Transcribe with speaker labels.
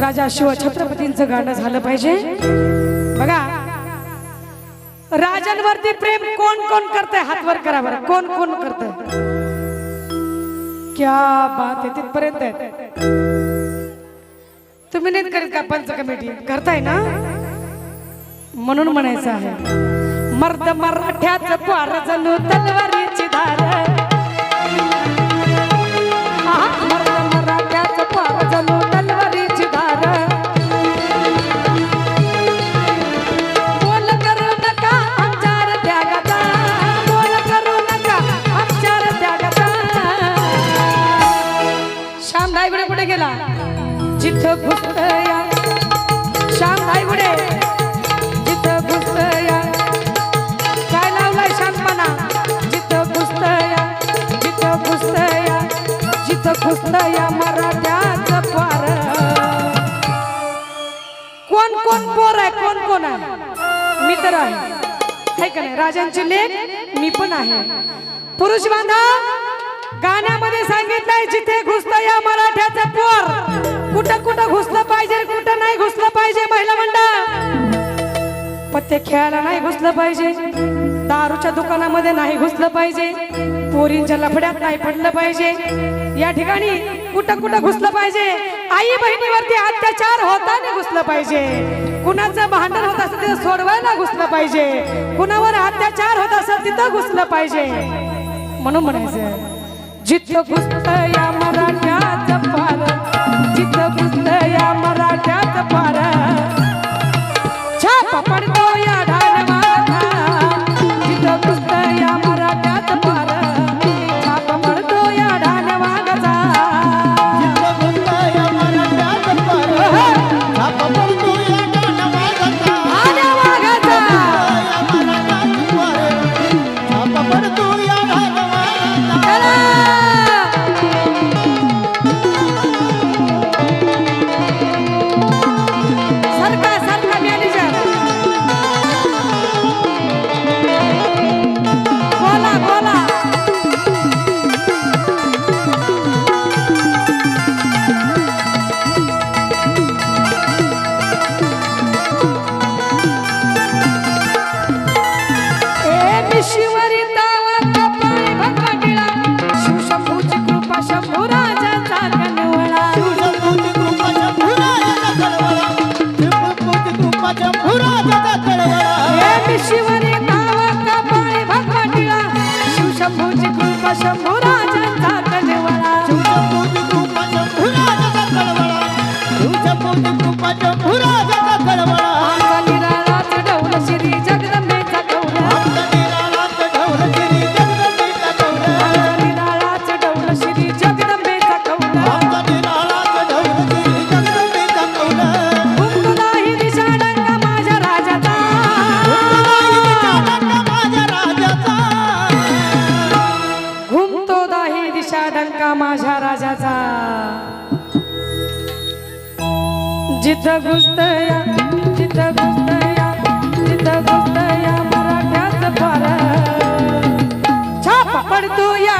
Speaker 1: राजा शिव छत्रपतींचं गाणं झालं पाहिजे. बघा. राजांवरती प्रेम कोण कोण करतय? हातवर करा बरं. कोण कोण करतंय? क्या बात आहे तिथपर्यंत तुम्ही नाहीत करीत का पंच कमिटी करताय ना? म्हणून म्हणायचं आहे. मर्द मराठ्याच पार जणू तलवार कुठे गेला. जिथं भुसया श्याम धायगुडे जिथं भुसया काय लावलाय श्यामपणा जिथं भुसया जिथं भुसया जिथं भुसया मराठ्याचं पार कोण कोण पोर आहे कोण कोण आहे? मी तर आहे. राजांची का नाही? लेख मी पण आहे. पुरुष बांधव गाण्यामध्ये सांगितलंय जिथे घुसत या मराठ्याचं पोर. कुठं कुठं घुसलं पाहिजे कुठं नाही घुसलं पाहिजे महिला मंडळ. पत्ते खेळायला नाही घुसलं पाहिजे. दारूच्या दुकानामध्ये नाही घुसलं पाहिजे. पोरींच्या लफड्यात नाही पडलं पाहिजे. या ठिकाणी कुठं कुठं घुसलं पाहिजे. आई बहिणीवरती अत्याचार होताना घुसलं पाहिजे. कुणाचं भांडण होत असेल तिथं सोडवायला घुसलं पाहिजे. कुणावर अत्याचार होत असेल तिथं घुसलं पाहिजे. म्हणून म्हणायचं जिथं घुसत या मराठ्याचं पार जिथं घुसत या मराठ्याचं पार. छाप पडतो या ढालवाचा जिथं घुसत या मराठ्याचं पार छाप पडतो या ढालवाचा आल्या 来。तुझी कृपा शंभू राजाचा शंभू आमचा कलवळा माझ्या राजाचा. जिथं घुसतया जिथं घुसतया जिथं घुसतया मराठ्याच फार छाप पडतो या